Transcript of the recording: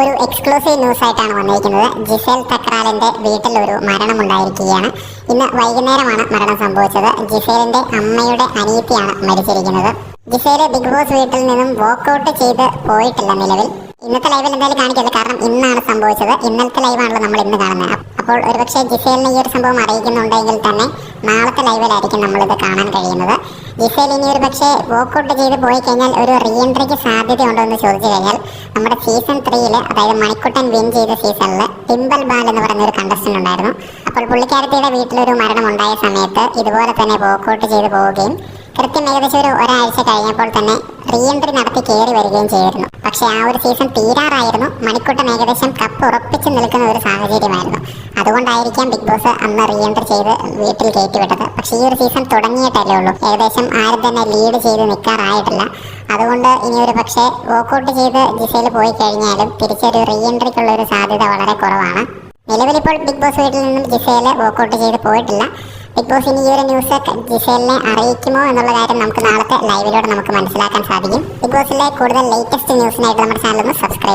ഒരു exclusive news ആയിട്ടാണ് വന്നിരിക്കുന്നത്. ജിസേൽ തക്രാലിന്റെ വീട്ടിൽ ഒരു മരണം ഉണ്ടായിരിക്കുകയാണ് ഇന്ന് വൈകുന്നേരമാണ് മരണം സംഭവിച്ചത്. ജിസേലിന്റെ അമ്മയുടെ അനിയത്തിയാണ് മരിച്ചിരിക്കുന്നത്. ജിസേൽ ബിഗ് ബോസ് വീട്ടിൽ നിന്നും വോക്കൗട്ട് ചെയ്ത് പോയിട്ടില്ല നിലവിൽ. ഇന്നത്തെ ലൈവിൽ എന്തായാലും കാണിക്കരുത് കാരണം ഇന്നാണ് സംഭവിച്ചത്. ഇന്നത്തെ ലൈവാണല്ലോ നമ്മൾ ഇന്ന് കാണുന്നത്. അപ്പോൾ ഒരുപക്ഷെ ജിസേലിന് ഈ ഒരു സംഭവം അറിയിക്കുന്നുണ്ടെങ്കിൽ തന്നെ നാളത്തെ ലൈവിലായിരിക്കും നമ്മളിത് കാണാൻ കഴിയുന്നത്. ജിസേൽ ഇനി ഒരു പക്ഷേ വോക്കൗട്ട് ചെയ്ത് പോയി കഴിഞ്ഞാൽ ഒരു റീഎൻട്രിക്ക് സാധ്യത സാധ്യതയുണ്ടോ എന്ന് ചോദിച്ചു കഴിഞ്ഞാൽ നമ്മുടെ സീസൺ ത്രീയിൽ അതായത് മണിക്കുട്ടൻ വിൻ ചെയ്ത സീസണിൽ പിമ്പൽ ബാൽ എന്ന് പറയുന്ന ഒരു കണ്ടസ്റ്റന്റ് ഉണ്ടായിരുന്നു. അപ്പോൾ പുള്ളിക്കാരത്തിയുടെ വീട്ടിലൊരു മരണം ഉണ്ടായ സമയത്ത് ഇതുപോലെ തന്നെ വോക്കൗട്ട് ചെയ്ത് പോവുകയും കൃത്യം ഏകദേശം ഒരു ഒരാഴ്ച കഴിഞ്ഞപ്പോൾ തന്നെ റീഎൻട്രി നടത്തി കയറി വരികയും ചെയ്തിരുന്നു. പക്ഷേ ആ ഒരു സീസൺ തീരാറായിരുന്നു. മണിക്കുട്ടൻ ഏകദേശം കപ്പ് ഉറപ്പിച്ച് നിൽക്കുന്ന ഒരു സാഹചര്യമായിരുന്നു. അതുകൊണ്ടായിരിക്കാം ബിഗ് ബോസ് അന്ന് റീഎൻട്രി ചെയ്ത് വീട്ടിൽ കയറ്റിവിട്ടത് പക്ഷേ ഈ ഒരു സീസൺ തുടങ്ങിയിട്ടല്ലേ ഉള്ളൂ. ഏകദേശം ആരും തന്നെ ലീഡ് ചെയ്ത് നിൽക്കാറായിട്ടില്ല. അതുകൊണ്ട് ഇനി ഒരു പക്ഷേ വോക്കൗട്ട് ചെയ്ത് ജിസയിൽ പോയി കഴിഞ്ഞാലും തിരിച്ചൊരു റീഎൻട്രിക്കുള്ള ഒരു സാധ്യത വളരെ കുറവാണ്. നിലവിലിപ്പോൾ ബിഗ് ബോസ് വീട്ടിൽ നിന്നും ജിസയിൽ വോക്കൗട്ട് ചെയ്ത് പോയിട്ടില്ല. ബിഗ് ബോസ് ഇനി ഈ ഒരു ന്യൂസ് ജിസേലിനെ അറിയിക്കുമോ എന്നുള്ള കാര്യം നമുക്ക് നാളത്തെ ലൈവിലൂടെ നമുക്ക് മനസ്സിലാക്കാൻ സാധിക്കും. ബിഗ് ബോസിലെ കൂടുതൽ ലേറ്റസ്റ്റ് ന്യൂസിനായിട്ട് നമ്മുടെ ചാനൽ ഒന്ന് സബ്സ്ക്രൈബ്